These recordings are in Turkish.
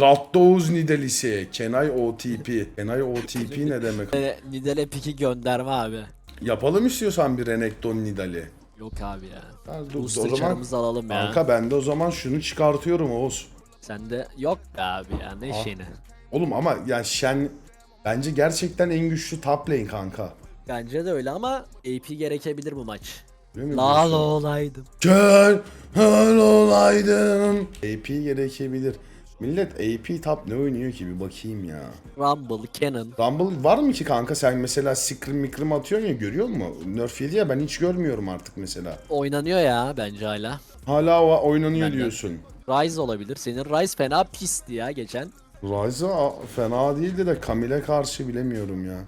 Gattouz Nidalisi. Kenay OTP. Kenay OTP ne demek? Nidale, Nidale piki gönderme abi. Yapalım istiyorsan bir Renekton Nidali. Yok abi ya. Ha, dur, o Booster zaman çarımızı alalım ya. kanka ben de o zaman şunu çıkartıyorum Oğuz. Sende yok be abi ya ne şeyini. Oğlum ama yani Shen bence gerçekten en güçlü top lane kanka. Bence de öyle ama AP gerekebilir bu maç. Değil mi? Lal olaydım. Gel olaydım. AP gerekebilir. Millet AP top ne oynuyor ki bir bakayım ya. Rumble, Cannon. Rumble var mı ki kanka sen mesela Scrim mikrim atıyorsun ya görüyor musun? Nerf yedi ya ben hiç görmüyorum artık mesela. Oynanıyor ya bence hala. Hala o oynanıyor Benden. diyorsun. Ryze olabilir. Senin Ryze fena pisti ya geçen. Ryze fena değildi de Camille'e karşı bilemiyorum ya.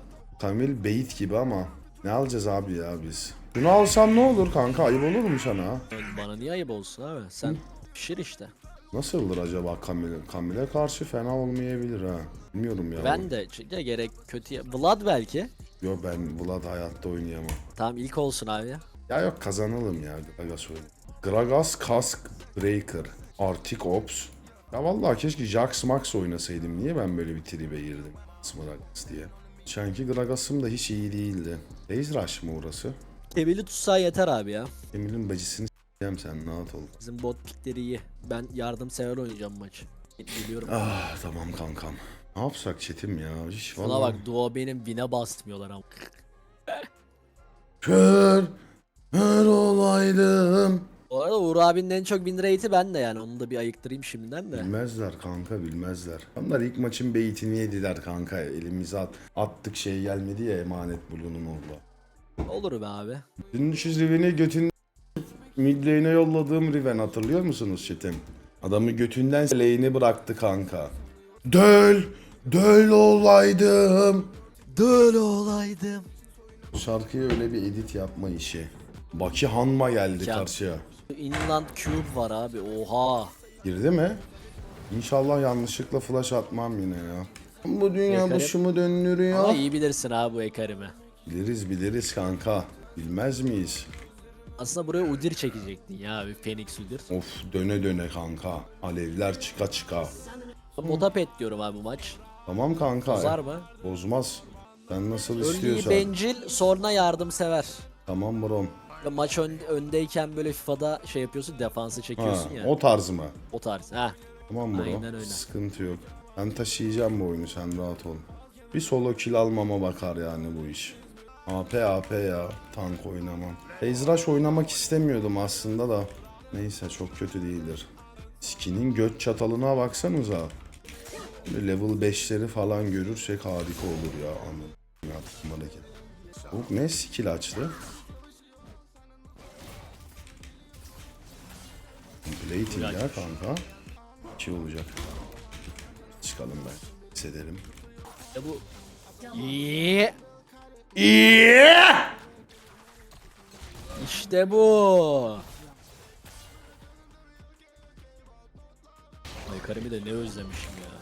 Camille bait gibi ama. Ne alacağız abi ya biz? Bunu alsam ne olur kanka ayıp olur mu sana? Bana niye ayıp olsun abi? Sen pişir işte. Nasıldır acaba Camille? Camille'e karşı fena olmayabilir ha. Bilmiyorum ya. Ben de ç- de gerek kötü Vlad belki. Yo ben Vlad hayatta oynayamam. Tamam ilk olsun abi ya. Ya yok kazanalım ya Gragas oyun. Gragas Kask Breaker. Arctic Ops. Ya vallahi keşke Jax Max oynasaydım. Niye ben böyle bir tribe girdim? Smaragas diye. Çünkü Gragas'ım da hiç iyi değildi. Base Rush mı orası? Kevili tutsa yeter abi ya. Emir'in bacısını s**eyim sen rahat ol. Bizim bot pikleri iyi. Ben yardımsever oynayacağım maçı. Biliyorum. Ah tamam kankam. Ne yapsak çetim ya? Hiç Buna vallahi. bak Duo benim bine basmıyorlar ama. Kör, kör olaydım. Bu arada Uğur abinin en çok win rate'i ben de yani onu da bir ayıktırayım şimdiden de. Bilmezler kanka bilmezler. Onlar ilk maçın beytini yediler kanka. Elimize at, attık şey gelmedi ya emanet bulunun orada. Olur be abi. Dün şu Riven'i götün mid lane'e yolladığım Riven hatırlıyor musunuz çetim? Adamı götünden lane'i bıraktı kanka. Döl, döl olaydım. Döl olaydım. Bu şarkıya öyle bir edit yapma işi. Baki Hanma geldi Ya. karşıya. Inland Cube var abi oha. Girdi mi? İnşallah yanlışlıkla flash atmam yine ya. Bu dünya Yakarım. başımı döndürüyor. Ama iyi bilirsin abi bu Ekarim'i. Biliriz biliriz kanka. Bilmez miyiz? Aslında buraya Udir çekecektin ya abi Phoenix Udir. Of döne döne kanka. Alevler çıka çıka. Bota pet diyorum abi bu maç. Tamam kanka. Bozar mı? Bozmaz. Sen nasıl Early istiyorsan. bencil sonra yardımsever. Tamam brom. Ve Maç ön- öndeyken böyle FIFA'da şey yapıyorsun defansı Ha, çekiyorsun ya. o tarz mı? O tarz. Ha. Tamam bro. Aynen öyle. Sıkıntı yok. Ben taşıyacağım bu oyunu sen rahat ol. Bir solo kill almama bakar yani bu iş. AP AP ya. Tank oynamam. Ezraş oynamak istemiyordum aslında da. Neyse çok kötü değildir. Skin'in göt çatalına baksanıza. Level 5'leri falan görürsek harika olur ya. Anladım. Hareket. Bu ne skill açtı? Plating ya kanka. İki olacak. Çıkalım ben. Hissederim. Ya bu İyi. İşte bu. Ay karımı da ne özlemişim ya.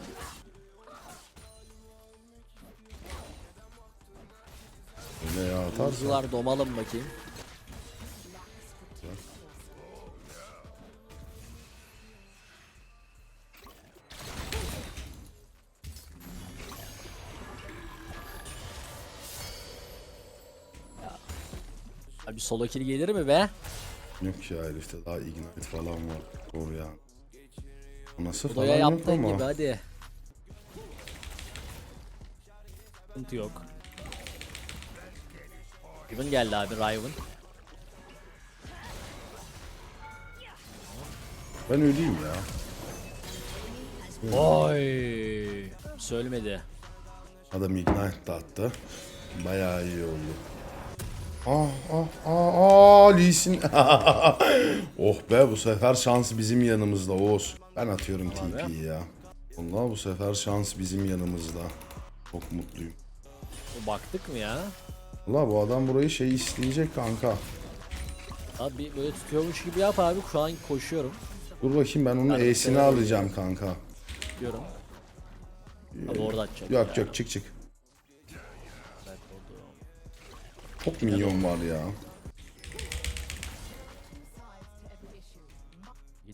Öyle ya atarsa. Kuzular domalım bakayım. Abi solo kill gelir mi be? Yok ya herifte daha ignite falan var. Doğru ya. Nasıl falan Doya yok yaptığın ama. gibi hadi. Sıkıntı yok. Riven geldi abi Riven. Ben öleyim ya. Oy. Söylemedi. Adam ignite de attı. Bayağı iyi oldu. Ah ah ah ah Lee Sin. oh be bu sefer şans bizim yanımızda Oğuz. Ben atıyorum TP'yi ya. Vallahi bu sefer şans bizim yanımızda. Çok mutluyum. Baktık mı ya? Valla bu adam burayı şey isteyecek kanka. Abi böyle tutuyormuş gibi yap abi. Şu an koşuyorum. Dur bakayım ben onun E'sini alacağım kanka. Tutuyorum. Abi orada atacak. Yok ya. yok çık çık. Çok minyon var ya.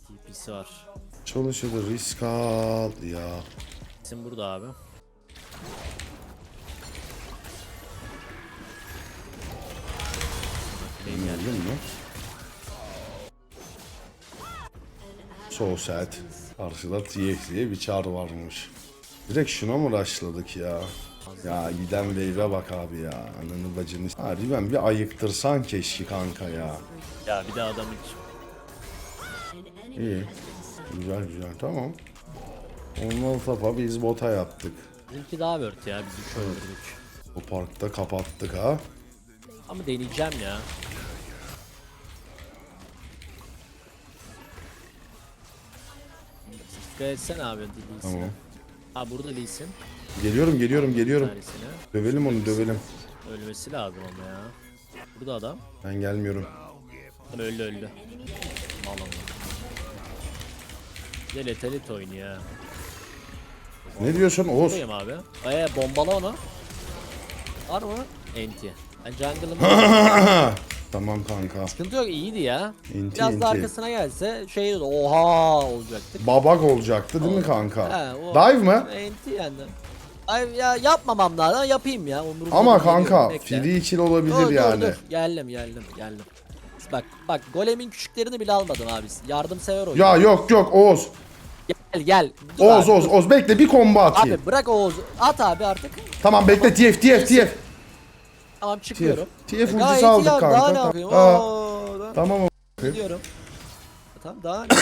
TP'si var. Çalışılır risk al ya. İsim burada abi. Anladın mı? So sad. Karşıda TX diye bir çar varmış. Direkt şuna mı rushladık ya? Ya giden wave'e bak abi ya. Ananı bacını. Ha Riven bir ayıktırsan keşke kanka ya. Ya bir de adam hiç. İyi. Güzel güzel tamam. Ondan tapa biz bota yaptık. Bizimki daha word ya biz üç öldürdük. O parkta kapattık ha. Ama deneyeceğim ya. Dikkat etsene abi Lee Sin. Tamam. Ha burada Lee Sin. Geliyorum geliyorum geliyorum. Dövelim onu dövelim. Ölmesi lazım ama ya. Burada adam. Ben gelmiyorum. Ama öldü öldü. Mal ama. Bir de Letalit oynuyor ha. Ne diyorsun Oğuz? Buradayım abi. Ee bombala onu. Var mı? Enti. Ben jungle'ım. tamam kanka. Sıkıntı yok iyiydi ya. İnti, Biraz inti. da arkasına gelse şey oha olacaktık. Babak olacaktı değil mi kanka? He, o- Dive mı? Enti yani. Ay ya yapmamam lazım yapayım ya. Umurumda Ama değil, kanka bekle. free kill olabilir Dur, dur, yani. dur. Geldim geldim geldim. Bak bak golemin küçüklerini bile almadım abi. Yardımsever oyun. Ya yok yok Oğuz. Gel gel. Dur Oğuz abi, Oğuz dur. Oğuz bekle bir combo atayım. Abi bırak Oğuz. At abi artık. Tamam bekle TF TF TF. Tamam çıkıyorum. TF E, gayet iyi aldık abi, kanka. Daha ne Tamam. yapayım? Aa, Oo, Tamam o- Gidiyorum. Tamam daha ne?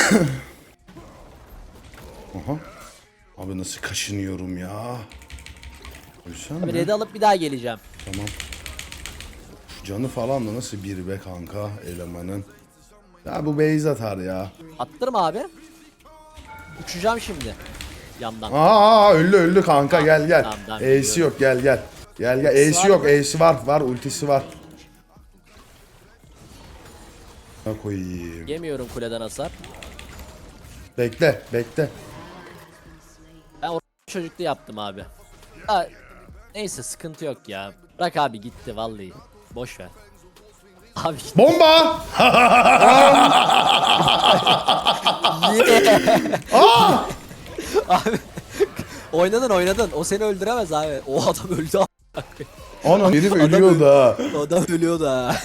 Aha. Abi nasıl kaşınıyorum ya. Ölsem Abi mi? red'i alıp bir daha geleceğim. Tamam. Şu canı falan da nasıl bir be kanka elemanın. Ya bu base atar ya. Attırma abi. Uçacağım şimdi. Yandan. Aa öldü öldü kanka gel gel. Tamam, tamam, E'si biliyorum. yok gel gel. Gel gel Ultisi E'si var yok mı? E'si var var ultisi var. Ne koyayım. Yemiyorum kuleden hasar. Bekle bekle. Ben o çocuklu yaptım abi. Ha, neyse sıkıntı yok ya. Bırak abi gitti vallahi. Boş ver. Abi gitti. Bomba! abi. oynadın oynadın. O seni öldüremez abi. O adam öldü abi. Ana herif ölüyor da. Adam ölüyor da.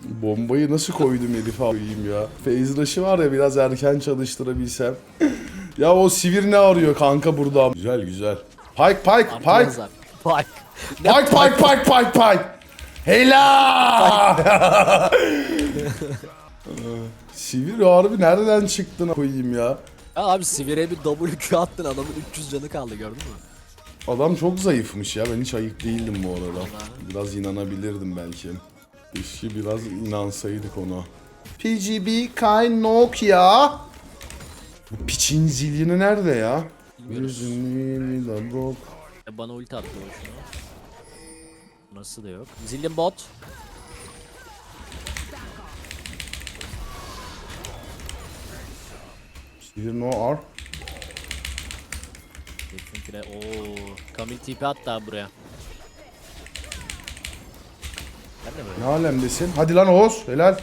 Bombayı nasıl koydum herife koyayım ya. Phase rush'ı var ya biraz erken çalıştırabilsem. ya o sivir ne arıyor kanka burada? Güzel güzel. Pike pike pike. Pike. Pike. Pike pike pike pike pike. Helal. Sivir harbi nereden çıktın koyayım ya. Ya abi Sivir'e bir WQ attın adamın 300 canı kaldı gördün mü? Adam çok zayıfmış ya ben hiç ayık değildim bu arada. Biraz inanabilirdim belki. Keşke biraz inansaydık ona. PGB Kai Nokia. Bu piçin zilyini nerede ya? Yüzünü brok. E, Bana ulti attı boşuna. Nasıl da yok. Zillion bot. Sivir no R. Kesinlikle ooo. Kamil tipi attı abi buraya. Ben de böyle. Ne alemdesin? Hadi lan Oğuz. Helal.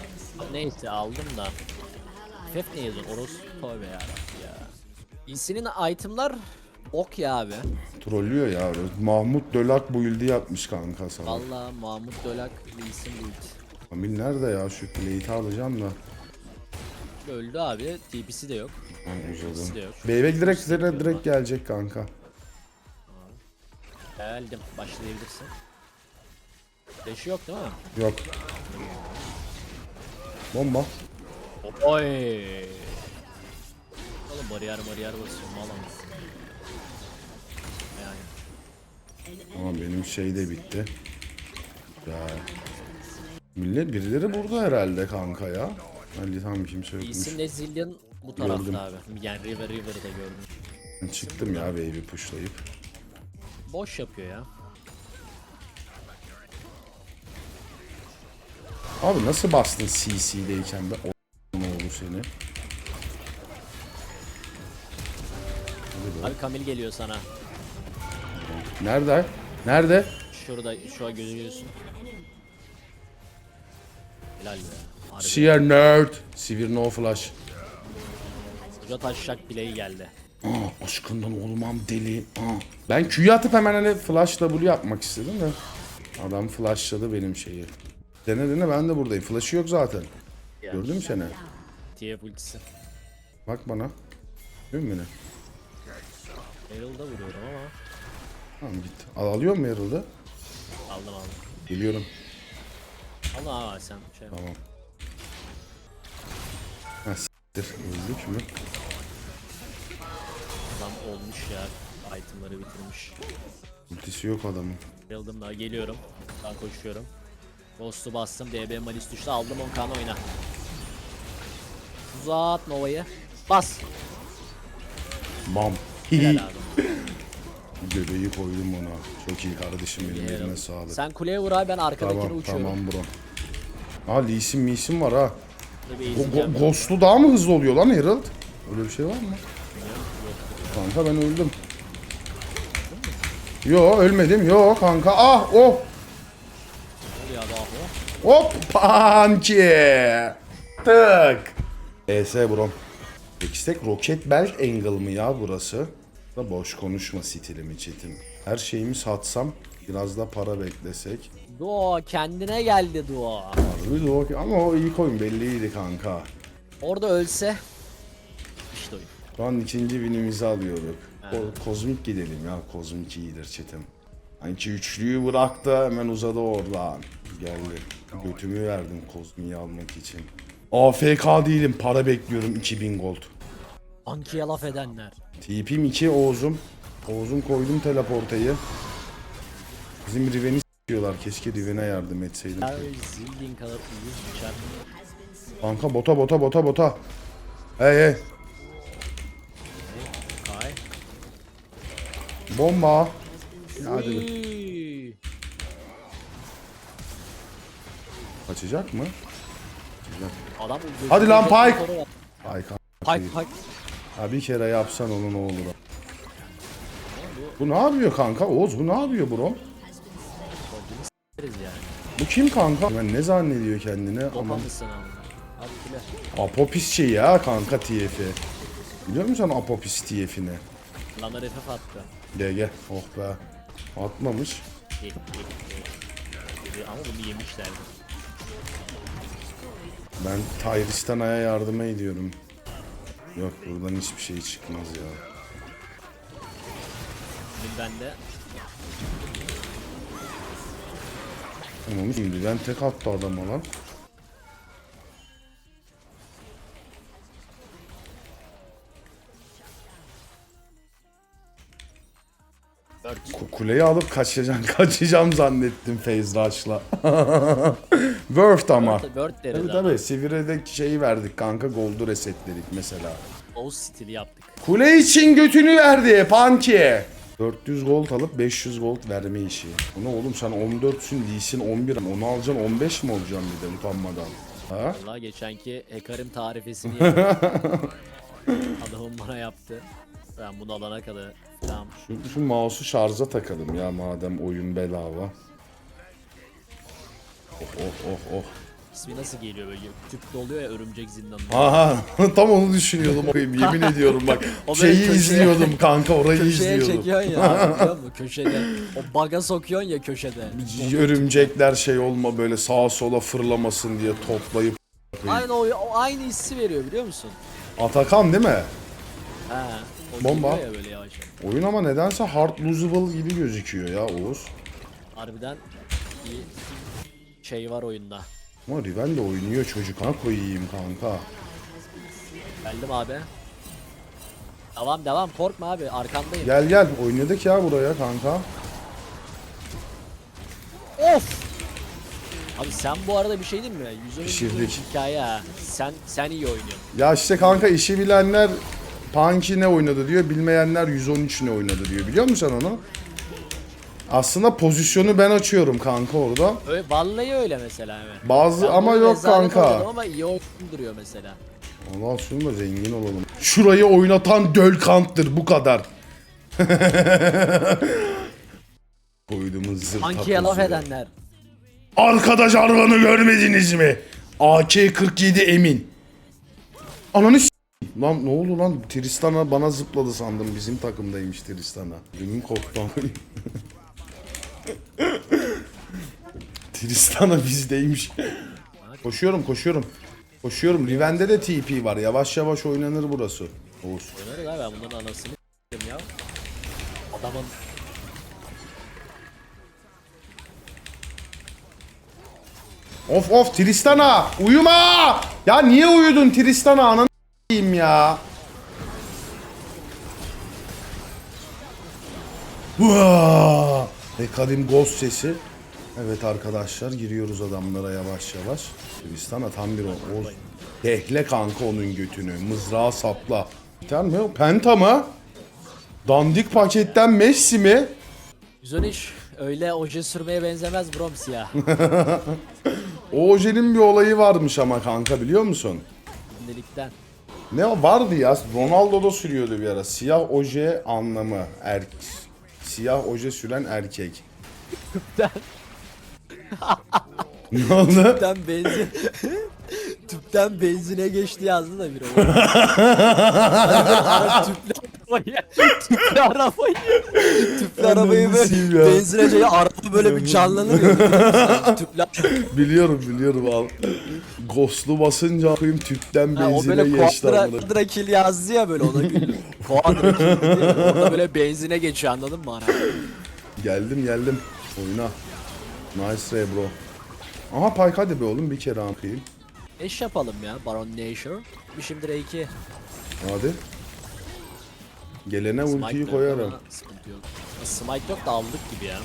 Neyse aldım da. FF ne yazıyorsun? Oros tövbe ya. ya. İnsinin itemlar ok ya abi. Trollüyor ya. Mahmut Dölak build'i yapmış kanka sana. Valla Mahmut Dölak Lee'sin build. Kamil nerede ya? Şu plate'i alacağım da. Öldü abi. TP'si de yok. TP'si de uzadım. yok. Beybe direkt, direkt, direkt gelecek kanka. Geldim. Başlayabilirsin. Flash'ı yok değil mi? Yok. Bomba. Oy. Oğlum bariyer bariyer basıyorum. Yani. Ama benim şey de bitti. Ya. Millet birileri burada herhalde kanka ya. Ali tam kimse yokmuş. İyisin de Zillion bu tarafta Gördüm. abi. Yani River River'ı da gördüm. Ben Çıktım ya baby pushlayıp. Boş yapıyor ya. Abi nasıl bastın CC'deyken be o ne oldu seni? Abi Kamil geliyor sana. Nerede? Nerede? Şurada şu an gözüküyorsun. Helal be. Harbi. Sheer nerd. Sivir no flash. Uca taşacak bileği geldi. Aa, aşkından olmam deli. Aa. Ben Q'yu atıp hemen hani flash W yapmak istedim de. Adam flashladı benim şeyi. Dene dene ben de buradayım. Flash'ı yok zaten. Gördün mü seni? TF ultisi. Bak bana. Görüyor musun beni? Herald'a vuruyorum ama. Tamam git. Al, alıyor mu Herald'ı? Aldım aldım. Geliyorum. Allah abi sen şey yap. Tamam. Ha s**tir. Öldük mü? Adam olmuş ya. Itemları bitirmiş. Ultisi yok adamın. Herald'ım daha geliyorum. Ben koşuyorum. Ghost'u bastım. DB Malis düştü. Aldım 10 kan oyna. Uzat Nova'yı. Bas. Bam. Helal abi. Göbeği koydum ona. Çok iyi kardeşim benim eline sağlık. Sen kuleye vur abi ben arkadakine Tamam uçuyorum. tamam bro. Aa Lee Sin, Mee Sin var ha. Tabii Go- izleyeceğim. Go- Ghost'lu daha mı hızlı oluyor lan Herald? Öyle bir şey var mı? Kanka ben öldüm. Yo ölmedim. Yo kanka. Ah oh. Ya daha o. Hop panki. Tık. ES bro. Ekstek Rocket Belt Angle mı ya burası? Da boş konuşma stilimi çetin. Her şeyimi satsam biraz da para beklesek. Duo kendine geldi Duo. Harbi de o- ama o ilk oyun belliydi kanka. Orada ölse. İşte oyun. Şu an ikinci winimizi alıyorduk. Ko- kozmik gidelim ya. Kozmik iyidir çetim. Sanki üçlüyü bıraktı hemen uzadı oradan. Geldi. Götümü verdim kozmiği almak için. AFK değilim. Para bekliyorum 2000 gold. Anki'ye laf edenler. TP'm 2 Oğuz'um. Oğuz'um koydum teleportayı. Bizim Riven'i s**yorlar. Keşke Riven'e yardım etseydim. Zildiğin kadar uyuz bıçak. Kanka bota bota bota bota. Hey hey. Kay. Bomba. Hadi. be. Uy. Kaçacak mı? Adam Hadi lan Pike. Ay kanka. Pike. Ha bir kere yapsan onu ne olur. Bu ne yapıyor kanka? Oğuz bu ne yapıyor bro? Bu kim kanka? Ben ne zannediyor kendine? Topa Aman. Apopis şey ya kanka TF'i. Biliyor musun sen Apopis TF'ini? Lana FF attı. GG. Oh be. Atmamış. Ama bunu yemişlerdi. Ben Tyristan'a yardıma ediyorum. Yok buradan hiçbir şey çıkmaz ya. Şimdi ben de Tamam şimdi ben tek attı adama lan. Kuleyi alıp kaçacağım, kaçacağım zannettim Rush'la. Worth ama. Bird deriz Tabii tabii Sivire'deki şeyi verdik kanka gold'u resetledik mesela. Oğuz stili yaptık. Kule için götünü verdi Panki. 400 gold alıp 500 gold verme işi. Bu ne oğlum sen 14'sün değilsin 11 onu alacaksın 15 mi olacaksın bir de utanmadan. Ha? Valla geçenki Hekarim tarifesini. Adamın bana yaptı. Ben bunu alana kadar tamam. Şu, şu mouse'u şarja takalım ya madem oyun bedava. Oh oh oh oh. İsmi nasıl geliyor böyle tüp doluyor ya örümcek zindanında. Aha tam onu düşünüyordum yemin ediyorum bak. Şeyi köşeye- izliyordum kanka orayı Köşeye izliyordum. çekiyorsun ya biliyor musun? Köşede. O baga sokuyorsun ya köşede. Örümcekler şey olma böyle sağa sola fırlamasın diye toplayıp Aynı o, aynı hissi veriyor biliyor musun? Atakan değil mi? Ha. Bomba. ya böyle. Oyun ama nedense hard losable gibi gözüküyor ya Oğuz. Harbiden bir şey var oyunda. Ama Riven de oynuyor çocuk ha koyayım kanka. Geldim abi. Devam devam korkma abi arkandayım. Gel gel oynadık ya buraya kanka. Of! Abi sen bu arada bir şey değil mi? Yüzünün Pişirdik. hikaye ha. Sen sen iyi oynuyorsun. Ya işte kanka işi bilenler Punky ne oynadı diyor, bilmeyenler 113 ne oynadı diyor. Biliyor musun sen onu? Aslında pozisyonu ben açıyorum kanka orada. Öyle, vallahi öyle mesela. Bazı Ben ama yok kanka. Ama iyi duruyor mesela. Allah da zengin olalım. Şurayı oynatan Dölkant'tır bu kadar. Koyduğumuz zırt Anki'ye laf edenler. Arkadaş arabanı görmediniz mi? AK-47 Emin. Ananı Lan ne oldu lan? Tristan'a bana zıpladı sandım. Bizim takımdaymış Tristan'a. Benim koptu. Tristan'a bizdeymiş. koşuyorum koşuyorum. Koşuyorum. Riven'de de TP var. Yavaş yavaş oynanır burası. Oğuz. Oynarız abi ben bunların anasını ya. Adamın Of of Tristana! Uyuma! Ya niye uyudun Tristana? S**eyim ya. Vaa! Ekadim Ghost sesi. Evet arkadaşlar giriyoruz adamlara yavaş yavaş. Tristana tam bir o. o Dehle kanka onun götünü. Mızrağı sapla. Biter mi? Penta mı? Dandik paketten Messi mi? güzel iş. Öyle oje sürmeye benzemez Broms ya. O ojenin bir olayı varmış ama kanka biliyor musun? Gündelikten. Ne vardı ya? Ronaldo da sürüyordu bir ara. Siyah oje anlamı. Er Siyah oje süren erkek. ne oldu? Tüpten benzin. Tüpten benzine geçti yazdı da biri. Tüple arabayı. Tüple arabayı. Tüple arabayı böyle ya. benzine şey araba böyle bir canlanır ya. Tüple biliyorum biliyorum al. Ghost'lu basınca koyayım tüpten Ha, o benzine böyle geçti quadra, amına. quadra kill yazdı ya böyle ona gül. Quadra kill diye. Orada böyle benzine geçiyor anladın mı ana? Geldim geldim. Oyna. Nice re bro. Aha Pike hadi be oğlum bir kere yapayım. Eş yapalım ya Baron Nashor. Bir şimdi R2. Hadi. Gelene ultiyi Smite yok koyarım. ama Sıkıntı yok. Smite yok da aldık gibi ya.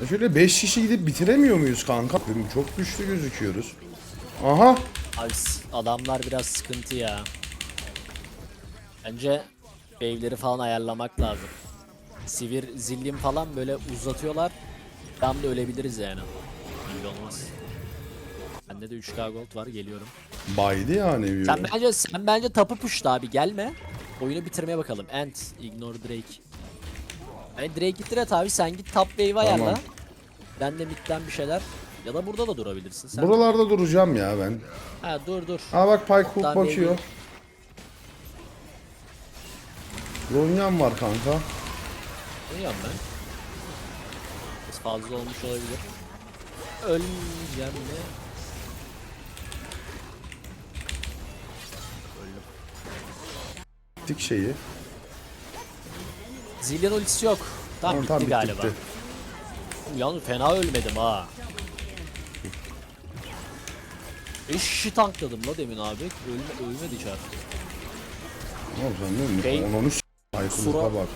Ya şöyle 5 kişi gidip bitiremiyor muyuz kanka? Çok güçlü gözüküyoruz. Aha. Abi s- adamlar biraz sıkıntı ya. Bence wave'leri falan ayarlamak lazım. Sivir, zillim falan böyle uzatıyorlar. Tam da ölebiliriz yani. Öyle olmaz. Bende de 3k gold var geliyorum. Baydı yani. yürü. Sen bence sen bence tapı push'ta abi gelme. Oyunu bitirmeye bakalım. Ant, ignore Drake. Yani Drake gittir et abi sen git top wave ayarla. Tamam. Ben de midden bir şeyler. Ya da burada da durabilirsin sen. Buralarda duracağım ya ben. ha dur dur. Aa bak Pike hook bakıyor. Ronyan var kanka. Duyuyorum ben. Biraz fazla olmuş olabilir. Ölmeyeceğim mi? Dik şeyi. Zillion ultisi yok. Tam bitti Tamam, bitti, galiba. bitti. Yalnız fena ölmedim ha. Eşi tankladım la demin abi. Ölme, ölmedi çarptı. Ne oldu sen ne? Onu hook'a bak.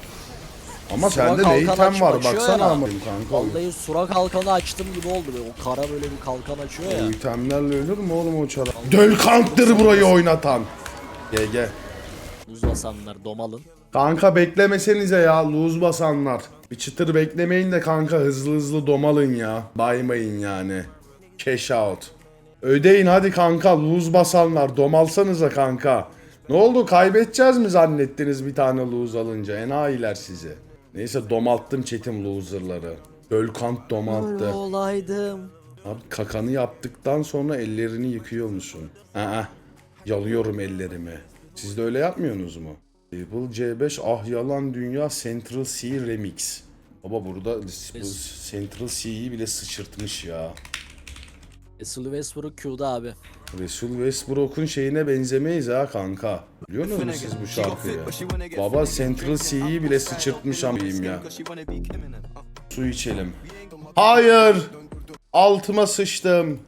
Ama Sura sende ne item var baksana ama kanka. Vallahi sura kalkanı açtım gibi oldu. Böyle o kara böyle bir kalkan açıyor ya. O itemlerle ölür mü oğlum o çara? Dölkanktır burayı oynatan. GG. Basanlar domalın. Kanka beklemesenize ya lose basanlar. Bir çıtır beklemeyin de kanka hızlı hızlı domalın ya. Baymayın yani. Cash out. Ödeyin hadi kanka lose basanlar domalsanıza kanka. Ne oldu kaybedeceğiz mi zannettiniz bir tane lose alınca enayiler sizi. Neyse domalttım chatim loserları. Dölkant domalttı. olaydım. Abi kakanı yaptıktan sonra ellerini yıkıyor musun? Aa, yalıyorum ellerimi. Siz de öyle yapmıyorsunuz mu? Label C5 Ah Yalan Dünya Central C Remix. Baba burada bu Central C'yi bile sıçırtmış ya. Russell Westbrook Q'da abi. Resul Westbrook'un şeyine benzemeyiz ha kanka. Biliyor musunuz siz bu şarkıyı? Baba Central C'yi bile sıçırtmış amıyım ya. Su içelim. Hayır! Altıma sıçtım.